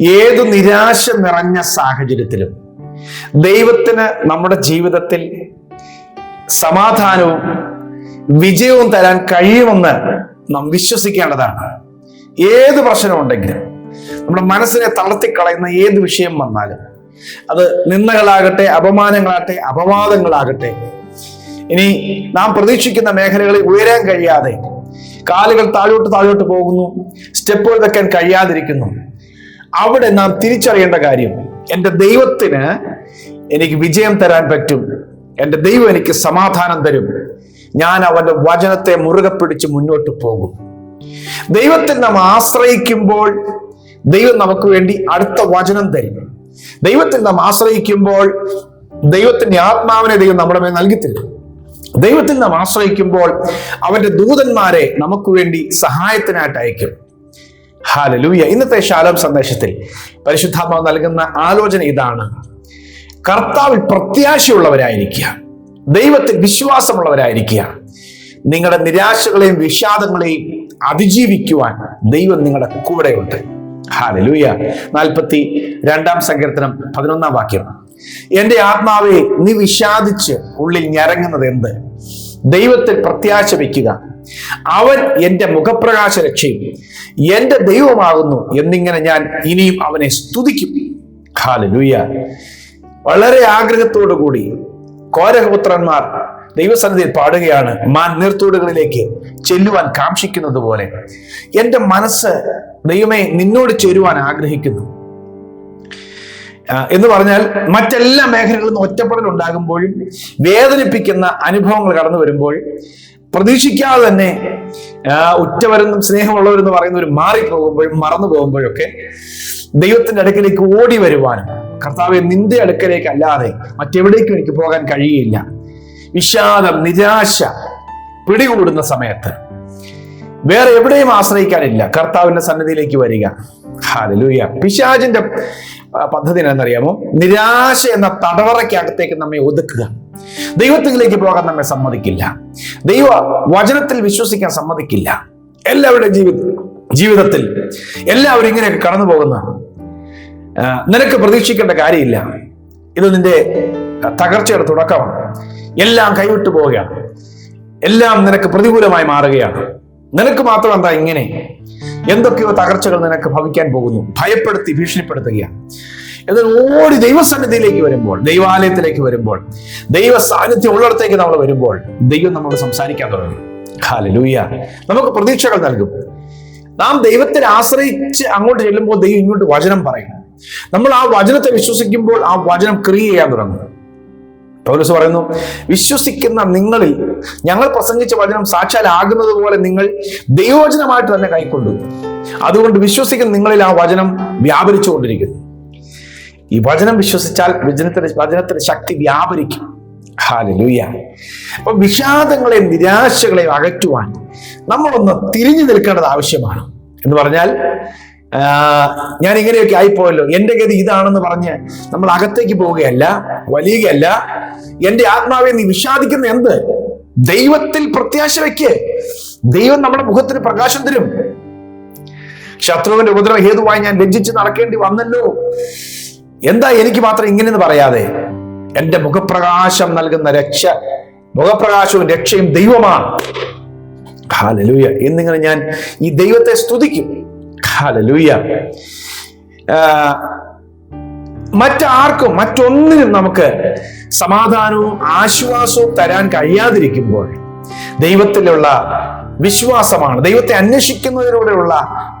ഏതു നിരാശ നിറഞ്ഞ സാഹചര്യത്തിലും ദൈവത്തിന് നമ്മുടെ ജീവിതത്തിൽ സമാധാനവും വിജയവും തരാൻ കഴിയുമെന്ന് നാം വിശ്വസിക്കേണ്ടതാണ്. ഏത് പ്രശ്നമുണ്ടെങ്കിലും നമ്മുടെ മനസ്സിനെ തളർത്തിക്കളയുന്ന ഏത് വിഷയം വന്നാലും അത് നിന്ദകളാകട്ടെ അപമാനങ്ങളാകട്ടെ അപവാദങ്ങളാകട്ടെ ഇനി നാം പ്രതീക്ഷിക്കുന്ന മേഖലകളിൽ ഉയരാൻ കഴിയാതെ കാലുകൾ താഴോട്ട് താഴോട്ട് പോകുന്നു സ്റ്റെപ്പുകൾ വെക്കാൻ കഴിയാതിരിക്കുന്നു. അവിടെ നാം തിരിച്ചറിയേണ്ട കാര്യം എന്റെ ദൈവത്തിന് എനിക്ക് വിജയം തരാൻ പറ്റും. എന്റെ ദൈവം എനിക്ക് സമാധാനം തരും. ഞാൻ അവന്റെ വചനത്തെ മുറുകെ പിടിച്ച് മുന്നോട്ട് പോകും. ദൈവത്തിൽ നാം ആശ്രയിക്കുമ്പോൾ ദൈവം നമുക്ക് വേണ്ടി അടുത്ത വചനം തരും. ദൈവത്തിൽ നാം ആശ്രയിക്കുമ്പോൾ ദൈവത്തിന്റെ ആത്മാവിനെ ദൈവം നമ്മുടെ മേൽ നൽകി തരും. ദൈവത്തിൽ നാം ആശ്രയിക്കുമ്പോൾ അവന്റെ ദൂതന്മാരെ നമുക്ക് വേണ്ടി സഹായത്തിനായിട്ട് അയക്കും. ഹാലലൂയ. ഇന്നത്തെ ശാലോം സന്ദേശത്തിൽ പരിശുദ്ധാത്മാവ് നൽകുന്ന ആലോചന ഇതാണ്. കർത്താവിൽ പ്രത്യാശയുള്ളവരായിരിക്കുക. ദൈവത്തിൽ വിശ്വാസമുള്ളവരായിരിക്കുക. നിങ്ങളുടെ നിരാശകളെയും വിഷാദങ്ങളെയും അതിജീവിക്കുവാൻ ദൈവം നിങ്ങളുടെ കൂടെയുണ്ട്. ഹാലലൂയ. നാൽപ്പത്തി രണ്ടാം സങ്കീർത്തനം പതിനൊന്നാം വാക്യം. എന്റെ ആത്മാവെ നീ വിഷാദിച്ച് ഉള്ളിൽ ഞരങ്ങുന്നത് എന്ത്? ദൈവത്തിൽ പ്രത്യാശ വയ്ക്കുക അവൻ എന്റെ മുഖപ്രകാശ രക്ഷയും എന്റെ ദൈവമാകുന്നു എന്നിങ്ങനെ ഞാൻ ഇനിയും അവനെ സ്തുതിക്കും. ഹാലലൂയ വളരെ ആഗ്രഹത്തോടു കൂടി കോരഹപുത്രന്മാർ ദൈവസന്നിധിയിൽ പാടുകയാണ് മാൻ നീർത്തോടുകളിലേക്ക് ചെല്ലുവാൻ കാക്ഷിക്കുന്നത് പോലെ എന്റെ മനസ്സ് ദൈവമേ നിന്നോട് ചേരുവാൻ ആഗ്രഹിക്കുന്നു. എന്ന് പറഞ്ഞാൽ മറ്റെല്ലാ മേഖലകളിൽ നിന്ന് ഒറ്റപ്പെടൽ ഉണ്ടാകുമ്പോഴും വേദനിപ്പിക്കുന്ന അനുഭവങ്ങൾ കടന്നു വരുമ്പോൾ പ്രതീക്ഷിക്കാതെ തന്നെ ഉറ്റവരെന്നും സ്നേഹമുള്ളവരെന്ന് പറയുന്നവർ മാറിപ്പോകുമ്പോഴും മറന്നു പോകുമ്പോഴൊക്കെ ദൈവത്തിന്റെ അടുക്കലേക്ക് ഓടി വരുവാനും കർത്താവെ നിന്റെ അടുക്കലേക്ക് അല്ലാതെ മറ്റെവിടേക്കും എനിക്ക് പോകാൻ കഴിയില്ല. വിഷാദം നിരാശ പിടികൂടുന്ന സമയത്ത് വേറെ എവിടെയും ആശ്രയിക്കാനില്ല. കർത്താവിന്റെ സന്നിധിയിലേക്ക് വരിക. ഹാലലൂയ പിശാജിന്റെ പദ്ധതി എന്നറിയാമോ നിരാശ എന്ന തടവറയ്ക്കകത്തേക്ക് നമ്മെ ഒതുക്കുക. ദൈവത്തിലേക്ക് പോകാൻ നമ്മെ സമ്മതിക്കില്ല. ദൈവ വചനത്തിൽ വിശ്വസിക്കാൻ സമ്മതിക്കില്ല. എല്ലാവരുടെ ജീവിത ജീവിതത്തിൽ എല്ലാവരും ഇങ്ങനെയൊക്കെ കടന്നു പോകുന്ന നിനക്ക് പ്രതീക്ഷിക്കേണ്ട കാര്യമില്ല. ഇത് നിന്റെ തകർച്ചയുടെ തുടക്കമാണ്. എല്ലാം കൈവിട്ടു പോവുകയാണ്. എല്ലാം നിനക്ക് പ്രതികൂലമായി മാറുകയാണ്. നിനക്ക് മാത്രം എന്താ ഇങ്ങനെ? എന്തൊക്കെയോ തകർച്ചകൾ നിനക്ക് ഭവിക്കാൻ പോകുന്നു. ഭയപ്പെടുത്തി ഭീഷണിപ്പെടുത്തുകയാണ്. എന്നാൽ ഓടി ദൈവസന്നിധിയിലേക്ക് വരുമ്പോൾ ദൈവാലയത്തിലേക്ക് വരുമ്പോൾ ദൈവ സാന്നിധ്യം ഉള്ളിടത്തേക്ക് നമ്മൾ വരുമ്പോൾ ദൈവം നമ്മോട് സംസാരിക്കാൻ തുടങ്ങും. ഹാലലൂയ നമുക്ക് പ്രതീക്ഷകൾ നൽകും. നാം ദൈവത്തിൽ ആശ്രയിച്ച് അങ്ങോട്ട് ചെല്ലുമ്പോൾ ദൈവം ഇങ്ങോട്ട് വചനം പറയും. നമ്മൾ ആ വചനത്തെ വിശ്വസിക്കുമ്പോൾ ആ വചനം ക്രിയ ചെയ്യാൻ തുടങ്ങും. പൗലോസ് പറയുന്നു വിശ്വസിക്കുന്ന നിങ്ങളിൽ ഞങ്ങൾ പ്രസംഗിച്ച വചനം സാക്ഷാലാകുന്നത് പോലെ നിങ്ങൾ ദൈവവചനമായിട്ട് തന്നെ കൈക്കൊണ്ടു. അതുകൊണ്ട് വിശ്വസിക്കുന്ന നിങ്ങളിൽ ആ വചനം വ്യാപരിച്ചുകൊണ്ടിരിക്കുന്നു. ഈ വചനം വിശ്വസിച്ചാൽ വചനത്തിന്റെ വചനത്തിന്റെ ശക്തി വ്യാപരിക്കും. അപ്പൊ വിഷാദങ്ങളെയും നിരാശകളെയും അകറ്റുവാൻ നമ്മളൊന്ന് തിരിഞ്ഞു നിൽക്കേണ്ടത് ആവശ്യമാണ് എന്ന് പറഞ്ഞാൽ ഞാൻ ഇങ്ങനെയൊക്കെ ആയിപ്പോയല്ലോ. എന്റെ ഗതി ഇതാണെന്ന് പറഞ്ഞ് നമ്മൾ അകത്തേക്ക് പോവുകയല്ല വലിയുകയല്ല. എന്റെ ആത്മാവെ നീ വിഷാദിക്കുന്ന എന്ത്? ദൈവത്തിൽ പ്രത്യാശ വെക്ക്. ദൈവം നമ്മുടെ മുഖത്തിന് പ്രകാശം തരും. ശത്രുവിന്റെ ഉപദ്രവം ഹേതുവായി ഞാൻ ലജ്ജിച്ച് നടക്കേണ്ടി വന്നല്ലോ. എന്താ എനിക്ക് മാത്രം ഇങ്ങനെയെന്ന് പറയാതെ? എന്റെ മുഖപ്രകാശം നൽകുന്ന രക്ഷ മുഖപ്രകാശവും രക്ഷയും ദൈവമാണ്. എന്നിങ്ങനെ ഞാൻ ഈ ദൈവത്തെ സ്തുതിക്കും. ഹാലലൂയ മറ്റാർക്കും മറ്റൊന്നിനും നമുക്ക് സമാധാനവും ആശ്വാസവും തരാൻ കഴിയാതിരിക്കുമ്പോൾ ദൈവത്തിലുള്ള വിശ്വാസമാണ്. ദൈവത്തെ അന്വേഷിക്കുന്നതിലൂടെയുള്ള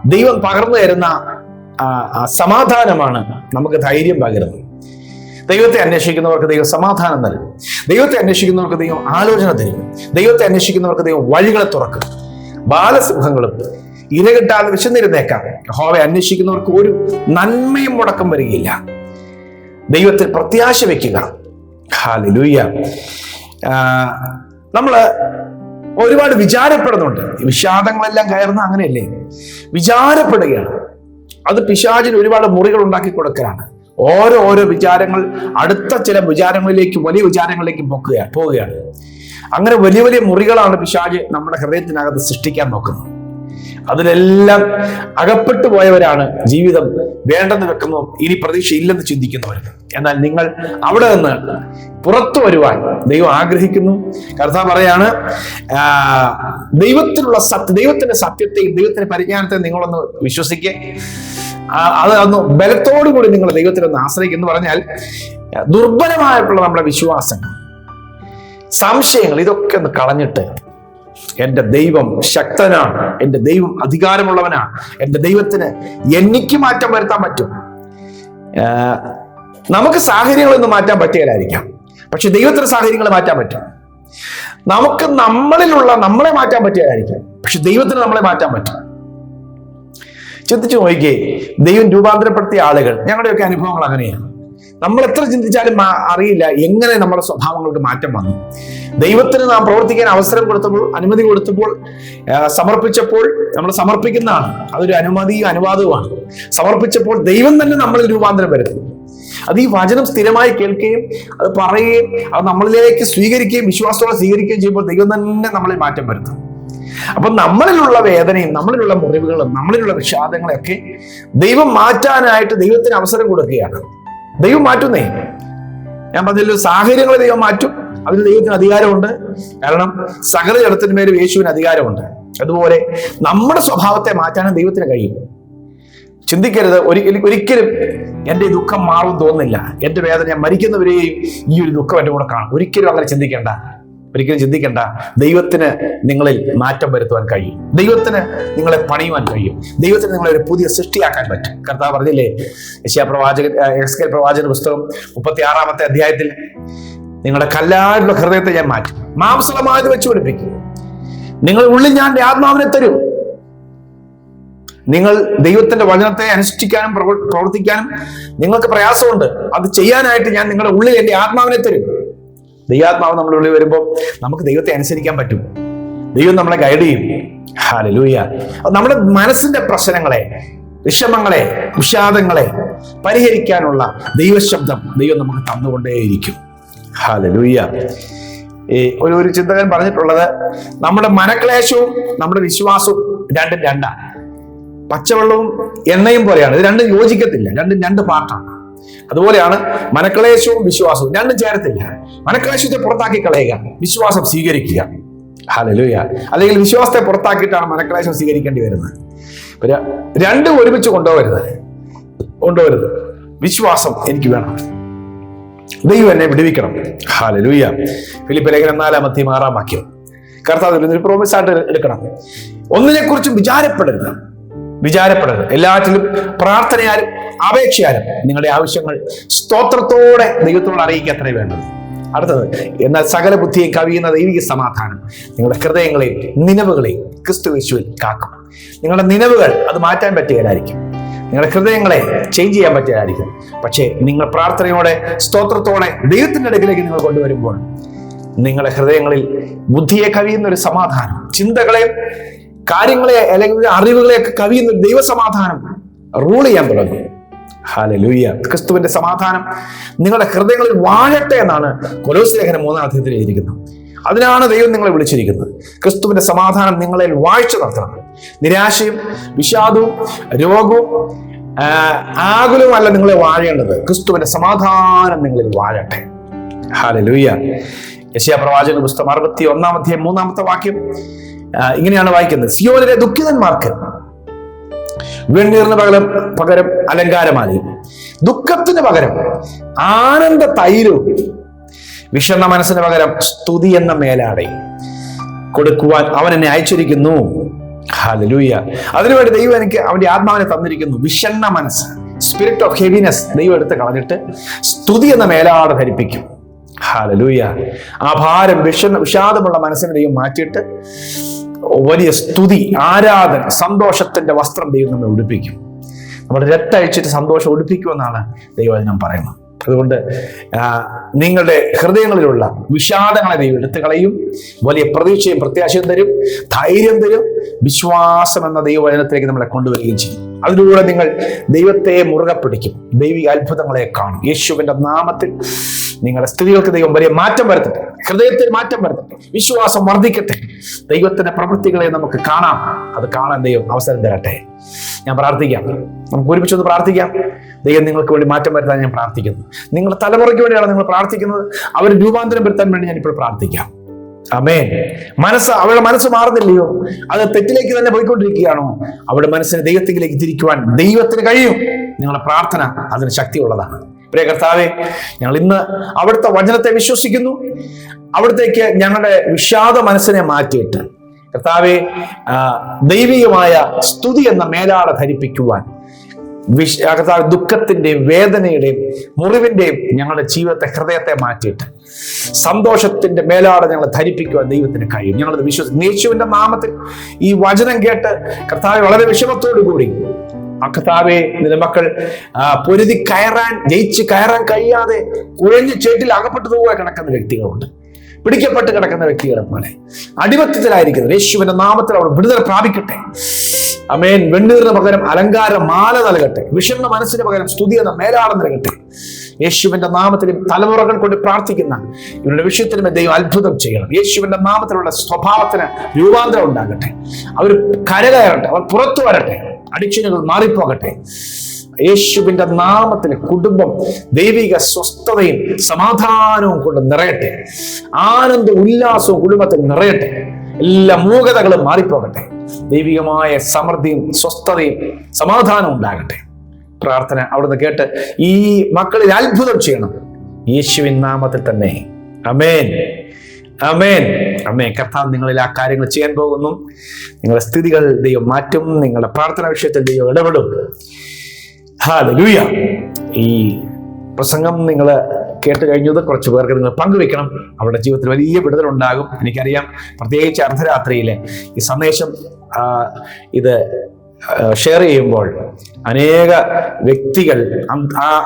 ദൈവം പകർന്നു തരുന്ന സമാധാനമാണ് നമുക്ക് ധൈര്യം പകരുന്നത്. ദൈവത്തെ അന്വേഷിക്കുന്നവർക്ക് ദൈവം സമാധാനം നൽകും. ദൈവത്തെ അന്വേഷിക്കുന്നവർക്ക് ദൈവം ആലോചന തരും. ദൈവത്തെ അന്വേഷിക്കുന്നവർക്ക് ദൈവം വഴികളെ തുറക്കും. ബാലസിംഹങ്ങളും ഇരകിട്ടാതെ വിശന്നിരുന്നേക്കാം. യഹോവയെ അന്വേഷിക്കുന്നവർക്ക് ഒരു നന്മയും മുടക്കം വരികയില്ല. ദൈവത്തിൽ പ്രത്യാശ വെക്കുക. ഹാലലൂയ നമ്മൾ ഒരുപാട് വിചാരപ്പെടുന്നുണ്ട്. വിഷാദങ്ങളെല്ലാം കയറുന്ന അങ്ങനെയല്ലേ? വിചാരപ്പെടുകയാണ്. അത് പിശാചിന് ഒരുപാട് മുറികൾ ഉണ്ടാക്കി കൊടുക്കലാണ്. ഓരോ ഓരോ വിചാരങ്ങൾ അടുത്ത ചില വിചാരങ്ങളിലേക്ക് വലിയ വിചാരങ്ങളിലേക്ക് പോക്കുകയാണ് പോവുകയാണ്. അങ്ങനെ വലിയ വലിയ മുറികളാണ് പിശാജ് നമ്മുടെ ഹൃദയത്തിനകത്ത് സൃഷ്ടിക്കാൻ നോക്കുന്നത്. അതിലെല്ലാം അകപ്പെട്ടു പോയവരാണ് ജീവിതം വേണ്ടെന്ന് വെക്കുന്നു ഇനി പ്രതീക്ഷ ഇല്ലെന്ന് ചിന്തിക്കുന്നവർ. എന്നാൽ നിങ്ങൾ അവിടെ നിന്ന് പുറത്തു വരുവാൻ ദൈവം ആഗ്രഹിക്കുന്നു. കർത്താവ് പറയാണ് ദൈവത്തിനുള്ള സത്യ ദൈവത്തിന്റെ സത്യത്തെയും ദൈവത്തിന്റെ പരിജ്ഞാനത്തെയും നിങ്ങളൊന്ന് വിശ്വസിക്കേ. അത് ഒന്ന് ബലത്തോടു കൂടി നിങ്ങൾ ദൈവത്തിൽ ഒന്ന് ആശ്രയിക്കുന്നു പറഞ്ഞാൽ ദുർബലമായിട്ടുള്ള നമ്മുടെ വിശ്വാസങ്ങൾ സംശയങ്ങൾ ഇതൊക്കെ ഒന്ന് കളഞ്ഞിട്ട് എന്റെ ദൈവം ശക്തനാണ്. എന്റെ ദൈവം അധികാരമുള്ളവനാണ്. എന്റെ ദൈവത്തിന് എനിക്ക് മാറ്റം വരുത്താൻ പറ്റും. നമുക്ക് സാഹചര്യങ്ങളൊന്നും മാറ്റാൻ പറ്റുകയില്ലായിരിക്കാം. പക്ഷെ ദൈവത്തിന് സാഹചര്യങ്ങൾ മാറ്റാൻ പറ്റും. നമുക്ക് നമ്മളിലുള്ള നമ്മളെ മാറ്റാൻ പറ്റുകയായിരിക്കും പക്ഷെ ദൈവത്തിന് നമ്മളെ മാറ്റാൻ പറ്റും. ചിന്തിച്ചു നോക്കിയേ ദൈവം രൂപാന്തരപ്പെടുത്തിയ ആളുകൾ ഞങ്ങളുടെയൊക്കെ അനുഭവങ്ങൾ അങ്ങനെയാണ്. നമ്മൾ എത്ര ചിന്തിച്ചാലും അറിയില്ല എങ്ങനെ നമ്മുടെ സ്വഭാവങ്ങൾക്ക് മാറ്റം വന്നു. ദൈവത്തിന് നാം പ്രവർത്തിക്കാൻ അവസരം കൊടുത്തപ്പോൾ അനുമതി കൊടുത്തപ്പോൾ സമർപ്പിച്ചപ്പോൾ നമ്മൾ സമർപ്പിക്കുന്നതാണ്. അതൊരു അനുമതിയും അനുവാദവുമാണ്. സമർപ്പിച്ചപ്പോൾ ദൈവം തന്നെ നമ്മളിൽ രൂപാന്തരം വരുത്തി. അത് ഈ വചനം സ്ഥിരമായി കേൾക്കുകയും അത് പറയുകയും അത് നമ്മളിലേക്ക് സ്വീകരിക്കുകയും വിശ്വാസത്തോടെ സ്വീകരിക്കുകയും ചെയ്യുമ്പോൾ ദൈവം തന്നെ നമ്മളെ മാറ്റം വരുത്തും. അപ്പൊ നമ്മളിലുള്ള വേദനയും നമ്മളിലുള്ള മുറിവുകളും നമ്മളിലുള്ള വിഷാദങ്ങളെയൊക്കെ ദൈവം മാറ്റാനായിട്ട് ദൈവത്തിന് അവസരം കൊടുക്കുകയാണ്. ദൈവം മാറ്റുന്നേ. ഞാൻ പറഞ്ഞില്ല സാഹചര്യങ്ങൾ ദൈവം മാറ്റും. അതിന് ദൈവത്തിന് അധികാരമുണ്ട്. കാരണം സകല ജഡത്തിന്മേൽ യേശുവിന് അധികാരമുണ്ട്. അതുപോലെ നമ്മുടെ സ്വഭാവത്തെ മാറ്റാനും ദൈവത്തിന് കഴിയും. ചിന്തിക്കരുത് ഒരിക്കലും ഒരിക്കലും എന്റെ ദുഃഖം മാറും തോന്നുന്നില്ല. എന്റെ വേദന ഞാൻ മരിക്കുന്നവരെയും ഈ ഒരു ദുഃഖം എന്റെ കൂടെ കാണും. ഒരിക്കലും അങ്ങനെ ചിന്തിക്കേണ്ട. ഒരിക്കലും ചിന്തിക്കേണ്ട. ദൈവത്തിന് നിങ്ങളിൽ മാറ്റം വരുത്തുവാൻ കഴിയും. ദൈവത്തിന് നിങ്ങളെ പണിയുവാൻ കഴിയും. ദൈവത്തിന് നിങ്ങളെ ഒരു പുതിയ സൃഷ്ടിയാക്കാൻ പറ്റും. കർത്താവ് പറഞ്ഞില്ലേ ഏഷ്യാ പ്രവാചകൻ കെ പ്രവാചക പുസ്തകം മുപ്പത്തി ആറാമത്തെ അധ്യായത്തിൽ നിങ്ങളുടെ കല്ലാലുള്ള ഹൃദയത്തെ ഞാൻ മാറ്റും. മാംസളമായത് വെച്ച് പിടിപ്പിക്കും നിങ്ങൾ ഉള്ളിൽ ഞാൻ ആത്മാവിനെ തരും. നിങ്ങൾ ദൈവത്തിന്റെ വചനത്തെ അനുഷ്ഠിക്കാനും പ്രവർത്തിക്കാനും നിങ്ങൾക്ക് പ്രയാസമുണ്ട്. അത് ചെയ്യാനായിട്ട് ഞാൻ നിങ്ങളുടെ ഉള്ളിൽ എന്റെ ആത്മാവിനെ തരും. ദൈവാത്മാവ് നമ്മുടെ ഉള്ളിൽ വരുമ്പോൾ നമുക്ക് ദൈവത്തെ അനുസരിക്കാൻ പറ്റും. ദൈവം നമ്മളെ ഗൈഡ് ചെയ്യും. ഹാലലൂയ നമ്മുടെ മനസ്സിന്റെ പ്രശ്നങ്ങളെ വിഷമങ്ങളെ വിഷാദങ്ങളെ പരിഹരിക്കാനുള്ള ദൈവശബ്ദം ദൈവം നമുക്ക് തന്നുകൊണ്ടേയിരിക്കും. ഹാലലൂയ ഈ ഒരു ഒരു ചിന്തകൻ പറഞ്ഞിട്ടുള്ളത് നമ്മുടെ മനക്ലേശവും നമ്മുടെ വിശ്വാസവും രണ്ടും രണ്ടാണ് പച്ചവെള്ളവും എണ്ണയും പോലെയാണ്. ഇത് രണ്ടും യോജിക്കത്തില്ല. രണ്ടും രണ്ട് പാർട്ടാണ് അതുപോലെയാണ് മനക്ലേശവും വിശ്വാസവും. രണ്ടും ചേരത്തില്ല. മനക്ലേശത്തെ പുറത്താക്കി കളയുക വിശ്വാസം സ്വീകരിക്കുക. ഹലലൂയ അല്ലെങ്കിൽ വിശ്വാസത്തെ പുറത്താക്കിയിട്ടാണ് മനക്ലേശം സ്വീകരിക്കേണ്ടി വരുന്നത്. പിന്നെ രണ്ടും ഒരുമിച്ച് കൊണ്ടുപോകരുത്. കൊണ്ടുപോകരുത്. വിശ്വാസം എനിക്ക് വേണം. ദൈവം എന്നെ വിടുവിക്കണം. ഹാലലൂയ ഫിലിപ്പ് ലേഖനം നാലാമത്തെയും ആറാം വാക്യം. കർത്താവ് ഒരു പ്രോമിസ് ആയിട്ട് എടുക്കണം. ഒന്നിനെക്കുറിച്ചും വിചാരപ്പെടരുത്. വിചാരപ്പെടരുത്. എല്ലാറ്റിലും പ്രാർത്ഥനയാലും അപേക്ഷയാലും നിങ്ങളുടെ ആവശ്യങ്ങൾ സ്തോത്രത്തോടെ ദൈവത്തോട് അറിയിക്കുക അത്രേ വേണ്ടത്? അടുത്തത് എന്നാൽ സകല ബുദ്ധിയെ കവിയുന്ന ദൈവിക സമാധാനം നിങ്ങളുടെ ഹൃദയങ്ങളെയും നിലവുകളെയും ക്രിസ്തു യേശുവിൽ കാക്കും. നിങ്ങളുടെ നിലവുകൾ അത് മാറ്റാൻ പറ്റിയതായിരിക്കും നിങ്ങളുടെ ഹൃദയങ്ങളെ ചേഞ്ച് ചെയ്യാൻ പറ്റുകയായിരിക്കും പക്ഷേ നിങ്ങൾ പ്രാർത്ഥനയോടെ സ്തോത്രത്തോടെ ദൈവത്തിന്റെ അടുക്കിലേക്ക് നിങ്ങൾ കൊണ്ടുവരുമ്പോൾ നിങ്ങളുടെ ഹൃദയങ്ങളിൽ ബുദ്ധിയെ കവിയുന്ന ഒരു സമാധാനം ചിന്തകളെ കാര്യങ്ങളെ അല്ലെങ്കിൽ അറിവുകളെയൊക്കെ കവിയുന്ന ദൈവസമാധാനം റൂൾ ചെയ്യാൻ തുടങ്ങും. ഹാലലൂയ. ക്രിസ്തുവിന്റെ സമാധാനം നിങ്ങളുടെ ഹൃദയങ്ങളിൽ വാഴട്ടെ എന്നാണ് കൊലോസ് ലേഖനം മൂന്നാം അധ്യയത്തിൽ എഴുതിയിരിക്കുന്നത്. അതിനാണ് ദൈവം നിങ്ങളെ വിളിച്ചിരിക്കുന്നത്. ക്രിസ്തുവിന്റെ സമാധാനം നിങ്ങളെ വാഴ്ച നടത്തണം. നിരാശയും വിഷാദവും രോഗവും ആകുലവുമല്ല നിങ്ങളെ വാഴേണ്ടത്. ക്രിസ്തുവിന്റെ സമാധാനം നിങ്ങളിൽ വാഴട്ടെ. ഹാലലൂയ. യശയാ പ്രവാചക പുസ്തകം അറുപത്തി ഒന്നാം അധ്യായം മൂന്നാമത്തെ വാക്യം. ഇങ്ങനെയാണ് വായിക്കുന്നത്. സിയോനിലെ ദുഃഖിതന്മാർക്ക് വെണ്ണീറിന് പകരം പകരം അലങ്കാരമാലയും. ദുഃഖത്തിന് പകരം ആനന്ദ തൈലവും വിഷണ്ണ മനസ്സിന് പകരം സ്തുതി എന്ന മേലാടെ കൊടുക്കുവാൻ അവൻ എന്നെ അയച്ചിരിക്കുന്നു. ഹാലലൂയ അതിനുവേണ്ടി ദൈവം എനിക്ക് അവന്റെ ആത്മാവിനെ തന്നിരിക്കുന്നു. വിഷണ്ണ മനസ്സ് സ്പിരിറ്റ് ഓഫ് ഹെവിനെസ് ദൈവം എടുത്ത് കളഞ്ഞിട്ട് സ്തുതി എന്ന മേലാട് ധരിപ്പിക്കും. ഹാലലൂയ ആ ഭാരം വിഷ വിഷാദമുള്ള മനസ്സിനെ ദൈവം മാറ്റിയിട്ട് വലിയ സ്തുതി ആരാധന സന്തോഷത്തിന്റെ വസ്ത്രം ദൈവം നമ്മൾ ഉടുപ്പിക്കും. നമ്മുടെ രക്തം അഴിച്ചിട്ട് സന്തോഷം ഉടുപ്പിക്കുമെന്നാണ് ദൈവവചനം പറയുന്നത്. അതുകൊണ്ട് നിങ്ങളുടെ ഹൃദയങ്ങളിലുള്ള വിഷാദങ്ങളെ ദൈവം എടുത്തു കളയും വലിയ പ്രതീക്ഷയും പ്രത്യാശയും തരും ധൈര്യം തരും വിശ്വാസം എന്ന ദൈവവചനത്തിലേക്ക് നമ്മളെ കൊണ്ടുവരികയും ചെയ്യും. അതിലൂടെ നിങ്ങൾ ദൈവത്തെ മുറുകെ പിടിക്കും ദൈവിക അത്ഭുതങ്ങളെ കാണും. യേശുവിന്റെ നാമത്തിൽ നിങ്ങളുടെ സ്ഥിതികൾക്ക് ദൈവം വലിയ മാറ്റം വരുത്തട്ടെ ഹൃദയത്തിൽ മാറ്റം വരുത്തട്ടെ വിശ്വാസം വർദ്ധിക്കട്ടെ ദൈവത്തിന്റെ പ്രവൃത്തികളെ നമുക്ക് കാണാം അത് കാണാൻ ദൈവം അവസരം തരട്ടെ. ഞാൻ പ്രാർത്ഥിക്കാം. നമുക്ക് ഒരുമിച്ചൊന്ന് പ്രാർത്ഥിക്കാം. ദൈവം നിങ്ങൾക്ക് വേണ്ടി മാറ്റം വരുത്താൻ ഞാൻ പ്രാർത്ഥിക്കുന്നു. നിങ്ങളുടെ തലമുറയ്ക്ക് വേണ്ടിയാണ് നിങ്ങൾ പ്രാർത്ഥിക്കുന്നത്. അവർ രൂപാന്തരം വരുത്താൻ വേണ്ടി ഞാൻ ഇപ്പോൾ പ്രാർത്ഥിക്കാം. അമേൻ മനസ്സ് അവളുടെ മനസ്സ് മാറുന്നില്ലയോ? അത് തെറ്റിലേക്ക് തന്നെ പോയിക്കൊണ്ടിരിക്കുകയാണോ? അവളുടെ മനസ്സിനെ ദൈവത്തിലേക്ക് തിരിക്കുവാൻ ദൈവത്തിന് കഴിയും. നിങ്ങളുടെ പ്രാർത്ഥന അതിന് ശക്തിയുള്ളതാണ്. പ്രിയ കർത്താവെ ഞങ്ങൾ ഇന്ന് അവിടുത്തെ വചനത്തെ വിശ്വസിക്കുന്നു. അവിടത്തേക്ക് ഞങ്ങളുടെ വിഷാദ മനസ്സിനെ മാറ്റിയിട്ട് കർത്താവെ ദൈവികമായ സ്തുതി എന്ന മേലാട ധരിപ്പിക്കുവാൻ വിശ കർത്താവ് ദുഃഖത്തിന്റെയും വേദനയുടെയും മുറിവിന്റെയും ഞങ്ങളുടെ ജീവിതത്തെ ഹൃദയത്തെ മാറ്റിയിട്ട് സന്തോഷത്തിന്റെ മേലാടെ ഞങ്ങൾ ധരിപ്പിക്കുവാൻ ദൈവത്തിന് കഴിയും. ഞങ്ങളത് വിശ്വസിക്കും. യേശുവിന്റെ നാമത്തിൽ ഈ വചനം കേട്ട് കർത്താവ് വളരെ വിഷമത്തോടു കൂടി ആ കർത്താവെ നിന്റെ മക്കൾ പൊരുതി കയറാൻ ജയിച്ച് കയറാൻ കഴിയാതെ കുഴഞ്ഞ് ചേട്ടിൽ അകപ്പെട്ടു പോകാൻ കിടക്കുന്ന വ്യക്തികളുണ്ട്. പിടിക്കപ്പെട്ട് കിടക്കുന്ന വ്യക്തികളെ പോലെ അടിമത്തത്തിലായിരിക്കുന്നത് യേശുവിന്റെ നാമത്തിൽ അവർ വിടുതൽ പ്രാപിക്കട്ടെ. അമേൻ വെണ്ണീറിന് പകരം അലങ്കാര മാല നൽകട്ടെ. വിഷമ മനസ്സിന് പകരം സ്തുതി എന്ന മേലാളം നൽകട്ടെ. യേശുവിന്റെ നാമത്തിലും തലമുറകൾ കൊണ്ട് പ്രാർത്ഥിക്കുന്ന ഇവരുടെ വിഷയത്തിലും ദൈവം അത്ഭുതം ചെയ്യണം. യേശുവിന്റെ നാമത്തിലുള്ള സ്വഭാവത്തിന് രൂപാന്തരം ഉണ്ടാകട്ടെ. അവർ കരകയറട്ടെ. അവർ പുറത്തു വരട്ടെ. അഡിക്ഷനുകൾ മാറിപ്പോകട്ടെ. യേശുവിന്റെ നാമത്തിൽ കുടുംബം ദൈവിക സ്വസ്ഥതയും സമാധാനവും കൊണ്ട് നിറയട്ടെ. ആനന്ദ ഉല്ലാസവും കുടുംബത്തിൽ നിറയട്ടെ. എല്ലാ മൂകതകളും മാറിപ്പോകട്ടെ. ദൈവികമായ സമൃദ്ധിയും സ്വസ്ഥതയും സമാധാനവും ഉണ്ടാകട്ടെ. പ്രാർത്ഥന അവിടുന്ന് കേട്ട് ഈ മക്കളിൽ അത്ഭുതം ചെയ്യണം. യേശുവിൻ നാമത്തിൽ തന്നെ. അമേൻ അമേൻ അമ്മേ കർത്താവ് നിങ്ങളിൽ ആ കാര്യങ്ങൾ ചെയ്യാൻ പോകുന്നു. നിങ്ങളുടെ സ്ഥിതികൾ ദൈവം മാറ്റും. നിങ്ങളുടെ പ്രാർത്ഥന വിഷയത്തിൽ ദൈവം ഇടപെടും. ഹാലലൂയ ഈ പ്രസംഗം നിങ്ങൾ കേട്ട് കഴിഞ്ഞത് കുറച്ച് പേർക്ക് നിങ്ങൾ പങ്കുവെക്കണം അവരുടെ ജീവിതത്തിൽ വലിയ വിടുതലുണ്ടാകും. എനിക്കറിയാം. പ്രത്യേകിച്ച് അർദ്ധരാത്രിയിലെ ഈ സന്ദേശം ഇത് ഷെയർ ചെയ്യുമ്പോൾ അനേക വ്യക്തികൾ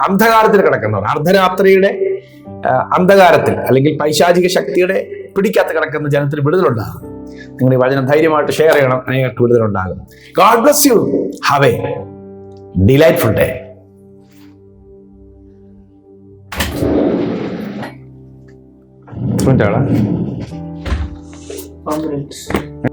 അന്ധകാരത്തിൽ കിടക്കുന്നവർ അർദ്ധരാത്രിയുടെ അന്ധകാരത്തിൽ അല്ലെങ്കിൽ പൈശാചിക ശക്തിയുടെ പിടിക്കാത്ത കിടക്കുന്ന ജനത്തിന് വിടുതലുണ്ടാകും. നിങ്ങൾ ഈ വചനം ധൈര്യമായിട്ട് ഷെയർ ചെയ്യണം. അനേകർക്ക് വിടുതലുണ്ടാകും. God bless you have a delightful day Sebentar lah.